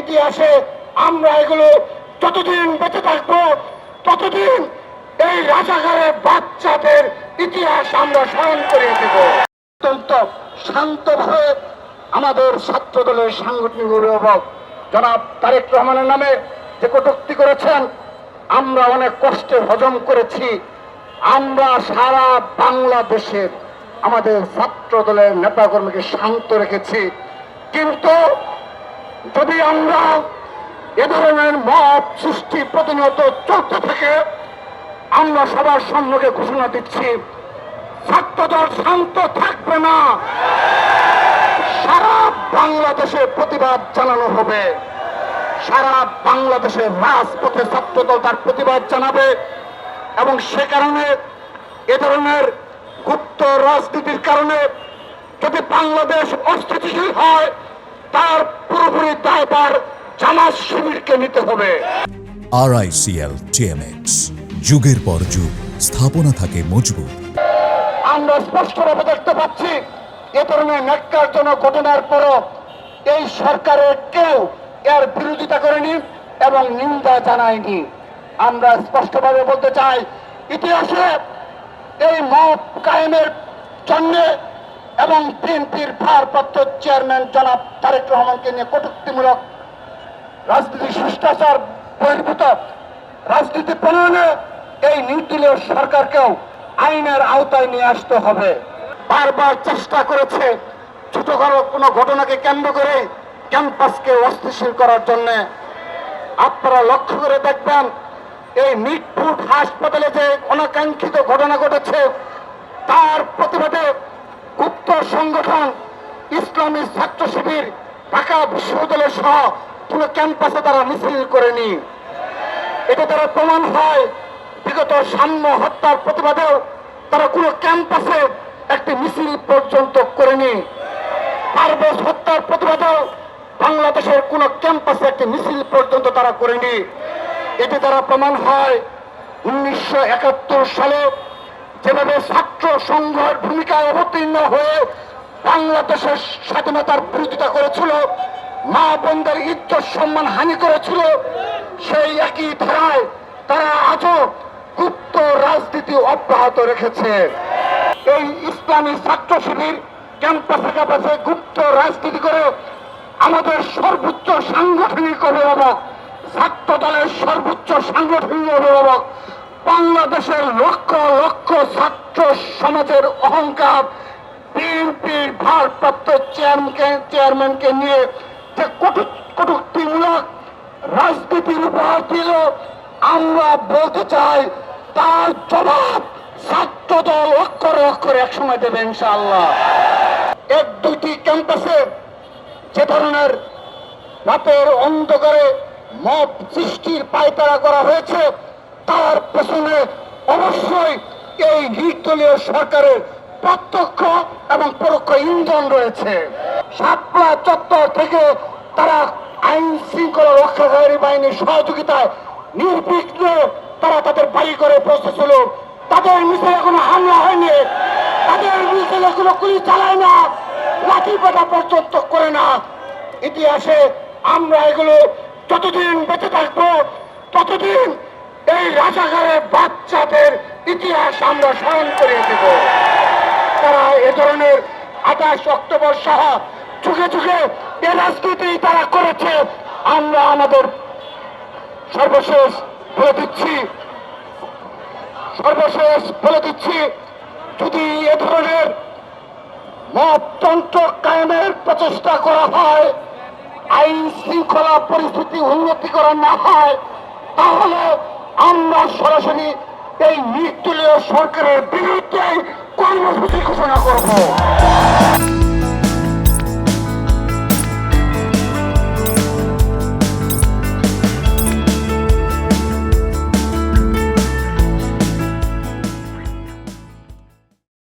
ইতিহাসে আমরা এগুলো যতদিন বেঁচে থাকব, ততদিন এই রাজাঘরের বাচ্চাদের ইতিহাস আমরা স্মরণ করিয়ে দেব। অত্যন্ত শান্তভাবে আমাদের ছাত্র দলের সাংগঠনিক অভিভাবক জনাব তারেক রহমানের নামে যে কটূক্তি করেছেন, আমরা অনেক কষ্টে হজম করেছি। আমরা সারা বাংলাদেশের আমাদের ছাত্র দলের নেতাকর্মীকে শান্ত রেখেছি। কিন্তু যদি আমরা এ ধরনের মত সৃষ্টি প্রতিনিয়ত চলতে থাকে, আমরা সবার সম্মুখে ঘোষণা দিচ্ছি ছাত্রদল শান্ত থাকবে না। সারা বাংলাদেশে প্রতিবাদ জানানো হবে। সারা বাংলাদেশের রাজপথে ছাত্রদল তার প্রতিবাদ জানাবে। এবং সে কারণে এ ধরনের গুপ্ত রাজনীতির কারণে যদি বাংলাদেশ অস্থিতিশীল হয় তার পুরোপুরি দায়ভার জামাত শিবিরকে নিতে হবে। আরআইসিএল টিএমএক্স যুগের পর যুগ স্থাপনা থাকে মজবুত। আমরা স্পষ্টভাবে দেখতে পাচ্ছি এ ধরনের ন্যাক্কারজনক ঘটনার পরও এই সরকারের কেউ এর বিরোধিতা করেনি এবং নিন্দা জানায়নি। আমরা স্পষ্টভাবে বলতে চাই ইতিহাসে এই মত কায়েমের জন্য এবং বিএনপির ভারপ্রাপ্ত চেয়ারম্যান জনাব তারেক রহমানকে নিয়ে কটূক্তিমূলক রাজনীতি শিষ্টাচার বহির্ভূত রাজনীতি প্রণয়নে এই নির্দলীয় সরকারকেও আইনের আওতায় নিয়ে আসতে হবে। বারবার চেষ্টা করেছে ছোট কোনো ঘটনাকে কেন্দ্র করে ক্যাম্পাসকে অস্থিতিশীল করার জন্য। আপনারা লক্ষ্য করে দেখবেন, এই মিটফুট হাসপাতালে যে অনাকাঙ্ক্ষিত ঘটনা ঘটেছে, তার প্রতিবাদে গুপ্ত সংগঠন ইসলামী ছাত্র শিবির ঢাকা বিশ্ববিদ্যালয় সহ পুরো ক্যাম্পাসে তারা মিছিল করেনি। এটা তারা প্রমাণ হয়, বিগত সাম্য হত্যার প্রতিবাদেও তারা কোনো ক্যাম্পাসে একটি মিছিল পর্যন্ত করেনি। পারভেজ হত্যার প্রতিবাদেও বাংলাদেশের কোনো ক্যাম্পাসে একটি মিছিল পর্যন্ত তারা করেনি। এটি দ্বারা প্রমাণ হয়, উনিশশো একাত্তর সালে যেভাবে ছাত্র সংঘের ভূমিকায় অবতীর্ণ হয়ে বাংলাদেশের স্বাধীনতার বিরোধিতা করেছিল, মা বোনদের ইজ্জত সম্মান হানি করেছিল, সেই একই ধারায় তারা আজও গুপ্ত রাজনীতি অব্যাহত রেখেছে। এই ইসলামী ছাত্র শিবির ক্যাম্পাসে ক্যাম্পাসে গুপ্ত রাজনীতি করে আমাদের সর্বোচ্চ সাংগঠনিক অভিভাবক ছাত্র দলের সর্বোচ্চ সাংগঠনিক অভিভাবক বাংলাদেশের লক্ষ লক্ষ ছাত্র সমাজের অহংকার বিএনপির ভারপ্রাপ্ত চেয়ারম্যানকে চেয়ারম্যানকে নিয়ে যে কটু, কটুক্তিমূলক রাজনীতির উপহার দিল, আমরা বলতে চাই তার জবাব ছাত্র দল অক্ষরে অক্ষরে একসময় দেবে ইনশাআল্লাহ। এক দুইটি ক্যাম্পাসে যে ধরনের রাতের অন্ধকারে মব সৃষ্টির পায়তারা করা হয়েছে তার পেছনে অবশ্যই এই নির্দলীয় সরকারের প্রত্যক্ষ এবং পরোক্ষ ইন্ধন রয়েছে। সাতলা চত্বর থেকে তারা আইন শৃঙ্খলা রক্ষাকারী বাহিনীর সহযোগিতায় নির্বিঘ্নে তারা তাদের বাড়ি করে পৌঁছেছিল। তাদের মিছিলে কোনো হামলা হয়নি। তাদের মিছিলে কোনো গুলি চালায় না। লাঠি পাটা পর্যন্ত করে না। ইতিহাসে আমরা এগুলো যতদিন বেঁচে থাকব, ততদিন এই রাজাঘরের বাচ্চাদের ইতিহাস আমরা স্মরণ করিয়ে দেব। তারা এ ধরনের আঠাশ অক্টোবর সহ যুগে যুগে এ রাজনীতি তারা করেছে, আমরা আমাদের সর্বশেষ বলে দিচ্ছি, সর্বশেষ বলে দিচ্ছি, যদি এ ধরনের মততন্ত্র কায়েমের প্রচেষ্টা করা হয় আইন শৃঙ্খলা পরিস্থিতি উন্নতি করা না হয়, তাহলে আমরা সরাসরি এই নির্দলীয় সরকারের বিরুদ্ধে কর্মসূচি ঘোষণা করব।